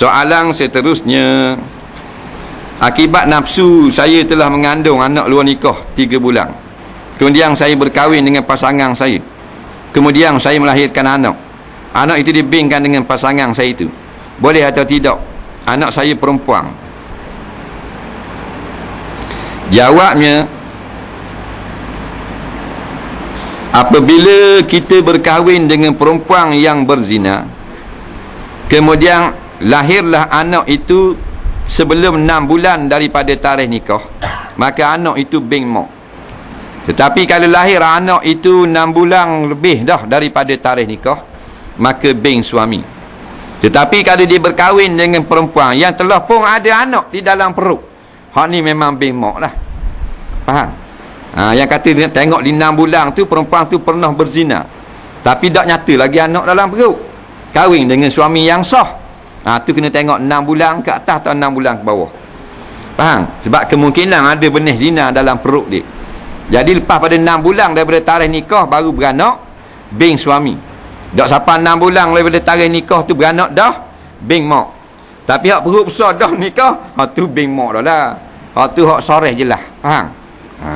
soalan seterusnya. Akibat nafsu saya telah mengandung anak luar nikah 3 bulan. Kemudian saya berkahwin dengan pasangan saya. Kemudian saya melahirkan anak. Anak itu dibingkan dengan pasangan saya itu. Boleh atau tidak anak saya perempuan? Jawabnya apabila kita berkahwin dengan perempuan yang berzina kemudian lahirlah anak itu sebelum 6 bulan daripada tarikh nikah. Maka anak itu bing mak tetapi kalau lahir anak itu 6 bulan lebih dah daripada tarikh nikah maka bing suami. Tetapi kalau dia berkahwin dengan perempuan yang telah pun ada anak di dalam perut hak ni memang bing mak lah. Faham? Ha, yang kata tengok di 6 bulan tu perempuan tu pernah berzina. Tapi tak nyata lagi anak dalam perut. Kahwin dengan suami yang sah Ha, tu kena tengok 6 bulan ke atas atau 6 bulan ke bawah. Faham? Sebab kemungkinan ada benih zina dalam perut dia. Jadi lepas pada 6 bulan daripada tarikh nikah baru beranak, bing suami. Tak sampai 6 bulan daripada tarikh nikah tu beranak dah, bing mak. Tapi hak perut besar dah nikah, hak tu bing mak dah lah. Hak tu hak soreh je lah. Faham? Ha.